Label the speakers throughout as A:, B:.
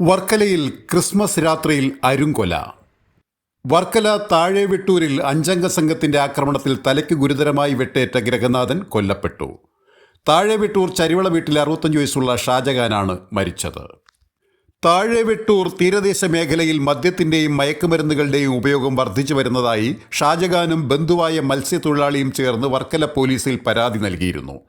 A: വർക്കലയിൽ ക്രിസ്മസ് രാത്രിയിൽ അരുങ്കൊല. വർക്കല താഴെവെട്ടൂരിൽ അഞ്ചംഗ സംഘത്തിന്റെ ആക്രമണത്തിൽ തലയ്ക്ക് ഗുരുതരമായി വെട്ടേറ്റ ഗ്രഹനാഥൻ കൊല്ലപ്പെട്ടു. താഴെവെട്ടൂർ ചരിവള വീട്ടിൽ അറുപത്തഞ്ച് വയസ്സുള്ള ഷാജഹാനാണ് മരിച്ചത്. താഴെവെട്ടൂർ തീരദേശ മേഖലയിൽ മദ്യത്തിന്റെയും മയക്കുമരുന്നുകളുടെയും ഉപയോഗം വർദ്ധിച്ചു വരുന്നതായി ഷാജഹാനും ബന്ധുവായ മത്സ്യത്തൊഴിലാളിയും ചേർന്ന് വർക്കല പോലീസിൽ പരാതി നൽകിയിരുന്നു.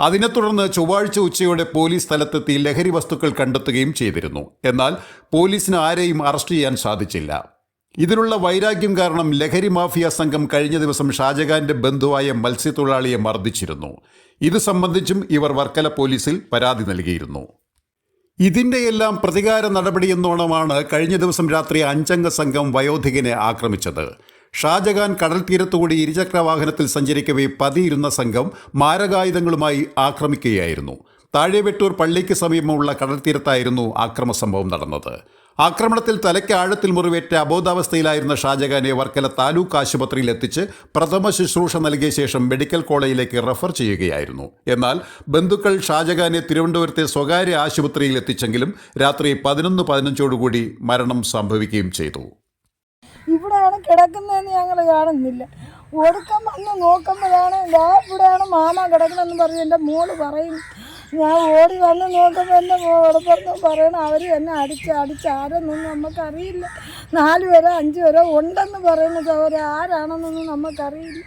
A: അതിനെ തുടർന്ന് ചൊവ്വാഴ്ച ഉച്ചയോടെ പോലീസ് സ്ഥലത്തെത്തി ലഹരി വസ്തുക്കൾ കണ്ടെത്തുകയും ചെയ്തിരുന്നു. എന്നാൽ പോലീസിന് ആരെയും അറസ്റ്റ് ചെയ്യാൻ സാധിച്ചില്ല. ഇതിനുള്ള വൈരാഗ്യം കാരണം ലഹരി മാഫിയ സംഘം കഴിഞ്ഞ ദിവസം ഷാജഹാന്റെ ബന്ധുവായ മത്സ്യത്തൊഴിലാളിയെ മർദ്ദിച്ചിരുന്നു. ഇത് സംബന്ധിച്ചും ഇവർ വർക്കല പോലീസിൽ പരാതി നൽകിയിരുന്നു. ഇതിന്റെയെല്ലാം പ്രതികാര നടപടിയെന്നോണമാണ് കഴിഞ്ഞ ദിവസം രാത്രി അഞ്ചംഗ സംഘം വയോധികനെ ആക്രമിച്ചത്. ഷാജഹാൻ കടൽ തീരത്തുകൂടി ഇരുചക്ര വാഹനത്തിൽ സഞ്ചരിക്കവേ പതിയിരുന്ന സംഘം മാരകായുധങ്ങളുമായി ആക്രമിക്കുകയായിരുന്നു. താഴെവെട്ടൂർ പള്ളിക്ക് സമീപമുള്ള കടൽ തീരത്തായിരുന്നു ആക്രമ സംഭവം നടന്നത്. ആക്രമണത്തിൽ തലയ്ക്ക് ആഴത്തിൽ മുറിവേറ്റ അബോധാവസ്ഥയിലായിരുന്ന ഷാജഹാനെ വർക്കല താലൂക്ക് ആശുപത്രിയിൽ എത്തിച്ച് പ്രഥമ ശുശ്രൂഷ നൽകിയ ശേഷം മെഡിക്കൽ കോളേജിലേക്ക് റഫർ ചെയ്യുകയായിരുന്നു. എന്നാൽ ബന്ധുക്കൾ ഷാജഹാനെ തിരുവനന്തപുരത്തെ സ്വകാര്യ ആശുപത്രിയിൽ എത്തിച്ചെങ്കിലും രാത്രി പതിനൊന്ന് പതിനഞ്ചോടുകൂടി മരണം സംഭവിക്കുകയും ചെയ്തു.
B: ഇവിടെയാണ് കിടക്കുന്നതെന്ന് ഞങ്ങൾ കാണുന്നില്ല. ഒടുക്കം വന്ന് നോക്കുമ്പോഴാണ് ഞാൻ ഇവിടെയാണ് മാമ കിടക്കണമെന്ന് പറഞ്ഞ് എന്റെ മോൾ പറയും. ഞാൻ ഓടി വന്ന് നോക്കുമ്പോൾ എന്റെ പറഞ്ഞു പറയണം അവർ എന്നെ അടിച്ച് അടിച്ച് ആരെന്നൊന്നും നമുക്കറിയില്ല. നാല് പേരോ അഞ്ച് പേരോ ഉണ്ടെന്ന് പറയുന്നത് അവർ ആരാണെന്നൊന്നും നമുക്കറിയില്ല.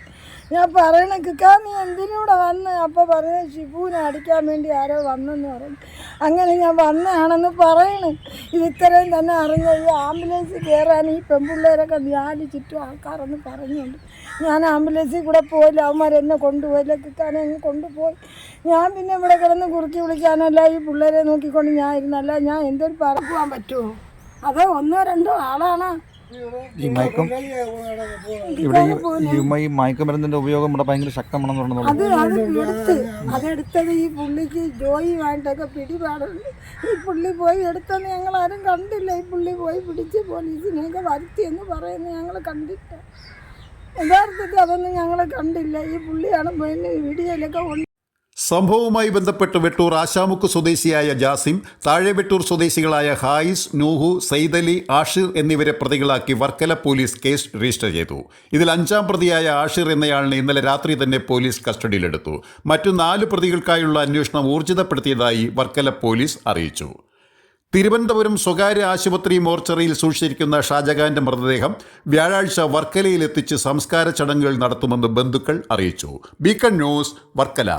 B: ഞാൻ പറയണ കിക്കാ നീ എന്തിനൂടെ വന്ന്? അപ്പോൾ പറഞ്ഞു ഷിബുവിനെ അടിക്കാൻ വേണ്ടി ആരോ വന്നെന്ന് പറഞ്ഞു അങ്ങനെ ഞാൻ വന്നതാണെന്ന് പറയണ്. ഇത് ഇത്രയും തന്നെ അറിഞ്ഞ ഈ ആംബുലൻസ് കയറാൻ ഈ പെൺപിള്ളേരൊക്കെ നാല് ചുറ്റും ആൾക്കാരെന്ന് പറഞ്ഞുണ്ട് ഞാൻ ആംബുലൻസിൽ കൂടെ പോയില്ല. അവന്മാർ എന്നെ കൊണ്ടുപോയില്ല. കിക്കാനെ അങ്ങ് കൊണ്ടുപോയി. ഞാൻ പിന്നെ ഇവിടെ കിടന്ന് കുറുക്കി വിളിക്കാനല്ല ഈ പിള്ളേരെ നോക്കിക്കൊണ്ട് ഞാൻ ഇരുന്നല്ല. ഞാൻ എന്തൊരു പറക്കുവാൻ പറ്റുമോ? അതോ ഒന്നോ രണ്ടോ ആളാണ്?
C: ഈ മയക്കം ഇവിടെ ഈ- മയക്കുമരുന്നിന്റെ ഉപയോഗം ഇവിടെ ഭയങ്കര ശക്തമാണെന്ന്
B: അത് അത് എടുത്ത് അതെടുത്തത് ഈ പുള്ളിക്ക് ജോയിയുമായിട്ടൊക്കെ പിടിപാടുണ്ട്. ഈ പുള്ളി പോയി എടുത്തെന്ന് ഞങ്ങൾ ആരും കണ്ടില്ല. ഈ പുള്ളി പോയി പിടിച്ച് പോലീസിനെയൊക്കെ വരുത്തിയെന്ന് പറയുന്നത് ഞങ്ങൾ കണ്ടിട്ട്. യഥാർത്ഥത്തിൽ അതൊന്നും ഞങ്ങൾ കണ്ടില്ല. ഈ പുള്ളിയാണ് വീഡിയോയിലൊക്കെ
A: സംഭവവുമായി ബന്ധപ്പെട്ട് വെട്ടൂർ ആശാമുക്ക് സ്വദേശിയായ ജാസിം താഴെ വെട്ടൂർ സ്വദേശികളായ ഹായിസ് നൂഹു സൈദലി ആഷിർ എന്നിവരെ പ്രതികളാക്കി വർക്കല പോലീസ് കേസ് രജിസ്റ്റർ ചെയ്തു. ഇതിൽ അഞ്ചാം പ്രതിയായ ആഷിർ എന്നയാളിനെ ഇന്നലെ രാത്രി തന്നെ പോലീസ് കസ്റ്റഡിയിലെടുത്തു. മറ്റു നാല് പ്രതികൾക്കായുള്ള അന്വേഷണം ഊർജിതപ്പെടുത്തിയതായി വർക്കല പോലീസ് അറിയിച്ചു. തിരുവനന്തപുരം സ്വകാര്യ ആശുപത്രി മോർച്ചറിയിൽ സൂക്ഷിച്ചിരിക്കുന്ന ഷാജഹാന്റെ മൃതദേഹം വ്യാഴാഴ്ച വർക്കലയിൽ എത്തിച്ച് സംസ്കാര ചടങ്ങുകൾ നടത്തുമെന്ന് ബന്ധുക്കൾ അറിയിച്ചു. Beacon news Varkala.